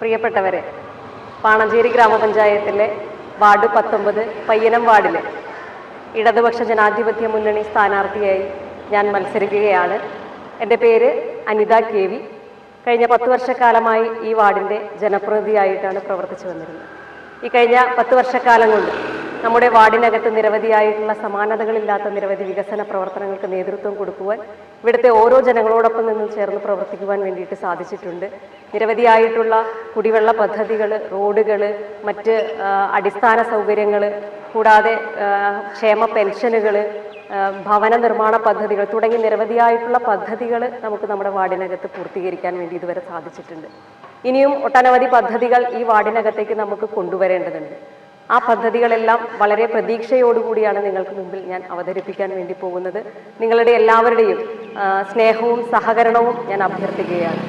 പ്രിയപ്പെട്ടവരെ പാണഞ്ചേരി ഗ്രാമപഞ്ചായത്തിലെ വാർഡ് പത്തൊമ്പത് പയ്യനം വാർഡിലെ ഇടതുപക്ഷ ജനാധിപത്യ മുന്നണി സ്ഥാനാർത്ഥിയായി ഞാൻ മത്സരിക്കുകയാണ്. എന്റെ പേര് അനിത കെ വി. കഴിഞ്ഞ പത്ത് വർഷക്കാലമായി ഈ വാർഡിന്റെ ജനപ്രതിനിധിയായിട്ടാണ് പ്രവർത്തിച്ചു വന്നിരുന്നത്. ഈ കഴിഞ്ഞ പത്ത് വർഷക്കാലം കൊണ്ട് നമ്മുടെ വാർഡിനകത്ത് നിരവധിയായിട്ടുള്ള സമാനതകളില്ലാത്ത നിരവധി വികസന പ്രവർത്തനങ്ങൾക്ക് നേതൃത്വം കൊടുക്കുവാൻ ഇവിടുത്തെ ഓരോ ജനങ്ങളോടൊപ്പം നിന്നും ചേർന്ന് പ്രവർത്തിക്കുവാൻ വേണ്ടിയിട്ട് സാധിച്ചിട്ടുണ്ട്. നിരവധിയായിട്ടുള്ള കുടിവെള്ള പദ്ധതികൾ റോഡുകൾ മറ്റ് അടിസ്ഥാന സൗകര്യങ്ങൾ കൂടാതെ ക്ഷേമ പെൻഷനുകൾ ഭവന നിർമ്മാണ പദ്ധതികൾ തുടങ്ങി നിരവധിയായിട്ടുള്ള പദ്ധതികൾ നമുക്ക് നമ്മുടെ വാർഡിനകത്ത് പൂർത്തീകരിക്കാൻ വേണ്ടി ഇതുവരെ സാധിച്ചിട്ടുണ്ട്. ഇനിയും ഒട്ടനവധി പദ്ധതികൾ ഈ വാർഡിനകത്തേക്ക് നമുക്ക് കൊണ്ടുവരേണ്ടതുണ്ട്. ആ പദ്ധതികളെല്ലാം വളരെ പ്രതീക്ഷയോടുകൂടിയാണ് നിങ്ങൾക്ക് മുമ്പിൽ ഞാൻ അവതരിപ്പിക്കാൻ വേണ്ടി പോകുന്നത്. നിങ്ങളുടെ എല്ലാവരുടെയും സ്നേഹവും സഹകരണവും ഞാൻ അഭ്യർത്ഥിക്കുകയാണ്.